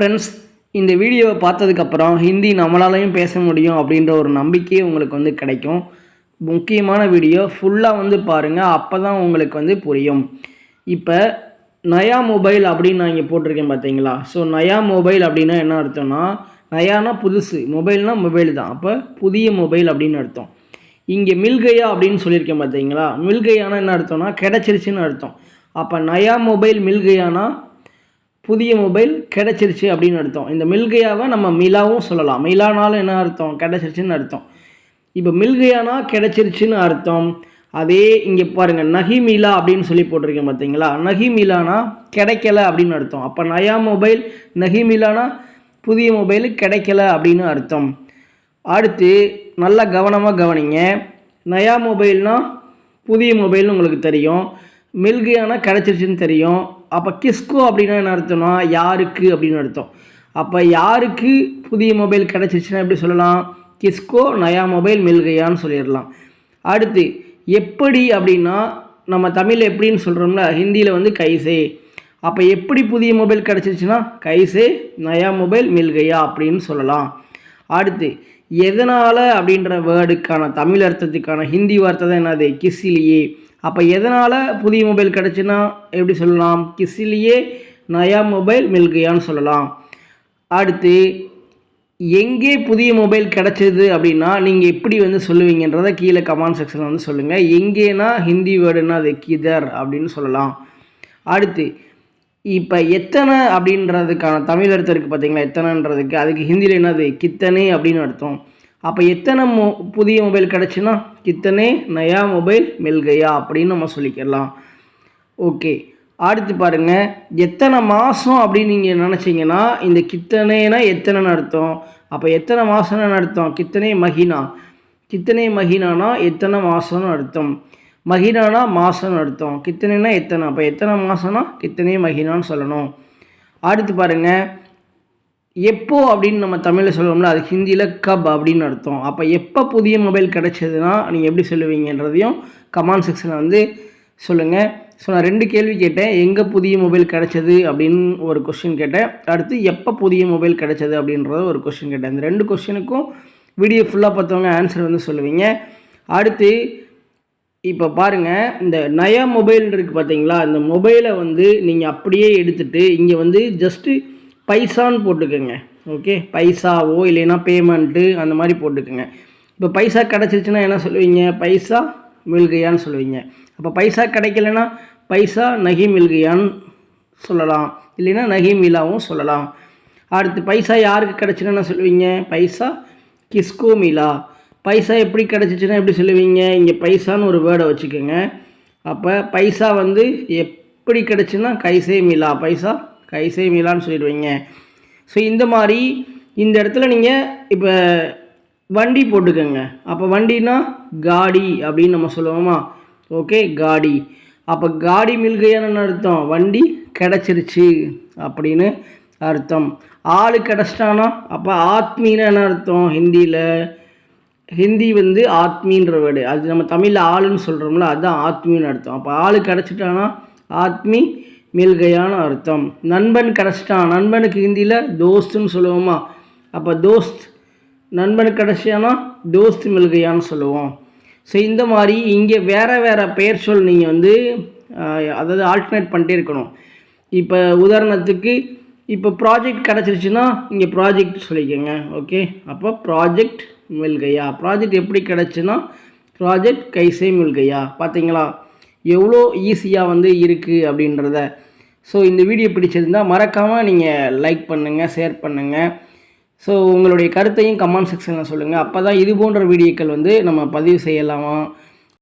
Friends இந்த வீடியோவை பார்த்ததுக்கப்புறம் ஹிந்தி நம்மளாலையும் பேச முடியும் அப்படின்ற ஒரு நம்பிக்கையே உங்களுக்கு வந்து கிடைக்கும். முக்கியமான வீடியோ ஃபுல்லாக வந்து பாருங்கள் அப்போ தான் உங்களுக்கு வந்து புரியும். இப்போ நயா மொபைல் அப்படின்னு நான் இங்கே போட்டிருக்கேன் பார்த்தீங்களா ஸோ நயா மொபைல் அப்படின்னா என்ன அர்த்தம்னா நயானா புதுசு. மொபைல்னா மொபைல் தான். அப்போ புதிய மொபைல் அப்படின்னு அர்த்தம். இங்கே மில்கையா அப்படின்னு சொல்லியிருக்கேன் பார்த்தீங்களா மில்கையானா என்ன அர்த்தம்னா கிடச்சிருச்சுன்னு அர்த்தம். அப்போ நயா மொபைல் மில்கையானா புதிய மொபைல் கிடச்சிருச்சு அப்படின்னு அர்த்தம். இந்த மில்கையாவை நம்ம மிலாவும் சொல்லலாம். மிலானாலும் என்ன அர்த்தம்? கிடச்சிருச்சுன்னு அர்த்தம். இப்போ மில்கையானா கிடச்சிருச்சுன்னு அர்த்தம். அதே இங்கே பாருங்கள் நகி மீலா அப்படின்னு சொல்லி போட்டிருக்கேன் பார்த்தீங்களா நகி மீலானா கிடைக்கல அப்படின்னு அர்த்தம். அப்போ நயா மொபைல் நகி மீலானா புதிய மொபைல் கிடைக்கல அப்படின்னு அர்த்தம். அடுத்து நல்லா கவனமாக கவனிங்க. நயா மொபைல்னால் புதிய மொபைல்னு உங்களுக்கு தெரியும். மில்கியானா கிடச்சிருச்சுன்னு தெரியும். அப்போ கிஸ்கோ அப்படின்னா என்ன அர்த்தம்னா யாருக்கு அப்படின்னு அர்த்தம். அப்போ யாருக்கு புதிய மொபைல் கிடச்சிருச்சுன்னா எப்படி சொல்லலாம்? கிஸ்கோ நயா மொபைல் மில்கையான்னு சொல்லிடலாம். அடுத்து எப்படி அப்படின்னா நம்ம தமிழில் எப்படின்னு சொல்கிறோம்ல ஹிந்தியில் வந்து கைசே. அப்போ எப்படி புதிய மொபைல் கிடச்சிருச்சுன்னா கைசே நயா மொபைல் மில்கையா அப்படின்னு சொல்லலாம். அடுத்து எதனால் அப்படின்ற வேர்டுக்கான தமிழ் அர்த்தத்துக்கான ஹிந்தி வார்த்தை தான் என்னது? கிஸ்லியே அப்போ எதனால் புதிய மொபைல் கிடச்சுன்னா எப்படி சொல்லலாம்? கிஸ்ஸிலியே நயா மொபைல் மில்கையான்னு சொல்லலாம். அடுத்து எங்கே புதிய மொபைல் கிடச்சிது அப்படின்னா நீங்கள் எப்படி வந்து சொல்லுவீங்கன்றதை கீழே கமெண்ட் செக்ஷனில் வந்து சொல்லுங்கள் எங்கேனா ஹிந்தி வேர்டுனா அது கிதர் அப்படின்னு சொல்லலாம். அடுத்து இப்போ எத்தனை அப்படின்றதுக்கான தமிழ் அர்த்தம் இருக்குது பார்த்தீங்களா எத்தனைன்றதுக்கு அதுக்கு ஹிந்தியில் என்னது? கித்தனே அப்படின்னு அர்த்தம். அப்போ எத்தனை மொ புதிய மொபைல் கிடச்சுன்னா இத்தனை நயா மொபைல் மெல்கையா அப்படின்னு நம்ம சொல்லிக்கலாம். ஓகே அடுத்து பாருங்கள் எத்தனை மாதம் அப்படின்னு நீங்கள் நினச்சிங்கன்னா இந்த கித்தனைனா எத்தனைன்னு அர்த்தம். அப்போ எத்தனை மாதம்னு அர்த்தம்? கித்தனை மகினா. கித்தனை மகினானா எத்தனை மாதம்னு அர்த்தம். மகினானா மாதம்னு அர்த்தம். கித்தனைனா எத்தனை? அப்போ எத்தனை மாதம்னா கித்தனை மகினான்னு சொல்லணும். அடுத்து பாருங்கள் எப்போ அப்படின்னு நம்ம தமிழில் சொல்லுவோம்ல அது ஹிந்தியில் கப் அப்படின்னு அர்த்தம். அப்போ எப்போ புதிய மொபைல் கிடைச்சதுன்னா நீங்கள் எப்படி சொல்லுவீங்கன்றதையும் கமெண்ட் செக்ஷனில் வந்து சொல்லுங்கள் ஸோ நான் ரெண்டு கேள்வி கேட்டேன். எங்கே புதிய மொபைல் கிடைச்சது அப்படின்னு ஒரு கொஸ்டின் கேட்டேன். அடுத்து எப்போ புதிய மொபைல் கிடைச்சது அப்படின்றத ஒரு கொஸ்டின் கேட்டேன். இந்த ரெண்டு கொஸ்டினுக்கும் வீடியோ ஃபுல்லாக பார்த்தவங்க ஆன்சர் வந்து சொல்லுவீங்க. அடுத்து இப்போ பாருங்கள் இந்த நயா மொபைல் இருக்குது பார்த்தீங்களா இந்த மொபைலை வந்து நீங்கள் அப்படியே எடுத்துகிட்டு இங்கே வந்து ஜஸ்ட்டு பைசான்னு போட்டுக்கோங்க. ஓகே பைசாவோ இல்லைன்னா பேமெண்ட்டு அந்த மாதிரி போட்டுக்கோங்க. இப்போ பைசா கிடச்சிருச்சுன்னா என்ன சொல்லுவீங்க? பைசா மில்கையான்னு சொல்லுவீங்க. அப்போ பைசா கிடைக்கலனா பைசா நகி மில்கையான்னு சொல்லலாம். இல்லைன்னா நகி மிலாவும் சொல்லலாம். அடுத்து பைசா யாருக்கு கிடச்சுன்னா சொல்லுவீங்க? பைசா கிஸ்கோ மிலா. பைசா எப்படி கிடச்சிச்சுன்னா எப்படி சொல்லுவீங்க? இங்கே பைசான்னு ஒரு வேர்டை வச்சுக்கோங்க. அப்போ பைசா வந்து எப்படி கிடச்சுன்னா கைசே மிலா. பைசா கைசை மிலான்னு சொல்லிடுவீங்க. ஸோ இந்த மாதிரி இந்த இடத்துல நீங்கள் இப்போ வண்டி போட்டுக்கோங்க. அப்போ வண்டினா காடி அப்படின்னு நம்ம சொல்லுவோமா? ஓகே காடி. அப்போ காடி மில்கையான அர்த்தம்? வண்டி கிடச்சிருச்சு அப்படின்னு அர்த்தம். ஆள் கிடச்சிட்டானா அப்போ ஆத்மீன என்ன அர்த்தம்? ஹிந்தியில் ஹிந்தி வந்து ஆத்மின்ற வேர்டு. அது நம்ம தமிழில் ஆளுன்னு சொல்கிறோம்ல அதுதான் ஆத்மின்னு அர்த்தம். அப்போ ஆள் கிடச்சிட்டானா ஆத்மி மில்கையான அர்த்தம். நண்பன் கிடச்சிட்டான் நண்பனுக்கு ஹிந்தியில் தோஸ்துன்னு சொல்லுவோமா? அப்போ தோஸ்த் நண்பன் கிடச்சியானா தோஸ்த் மில்கையான்னு சொல்லுவோம். ஸோ இந்த மாதிரி இங்கே வேறு வேறு பெயர் சொல் நீங்கள் வந்து அதாவது ஆல்டர்னேட் பண்ணிட்டே இருக்கணும். இப்போ உதாரணத்துக்கு இப்போ ப்ராஜெக்ட் கிடச்சிருச்சுன்னா இங்கே ப்ராஜெக்ட் சொல்லிக்கோங்க ஓகே அப்போ ப்ராஜெக்ட் மில்கையா. ப்ராஜெக்ட் எப்படி கிடச்சுன்னா ப்ராஜெக்ட் கைசே மில்கையா. பார்த்தீங்களா எவ்வளோ ஈஸியாக வந்து இருக்குது அப்படின்றத. ஸோ இந்த வீடியோ பிடிச்சிருந்தால் மறக்காமல் நீங்கள் லைக் பண்ணுங்கள் ஷேர் பண்ணுங்கள் ஸோ உங்களுடைய கருத்தையும் கமெண்ட் செக்ஷனில் சொல்லுங்கள் அப்போ தான் இது போன்ற வீடியோக்கள் வந்து நம்ம பதிவு செய்யலாமா?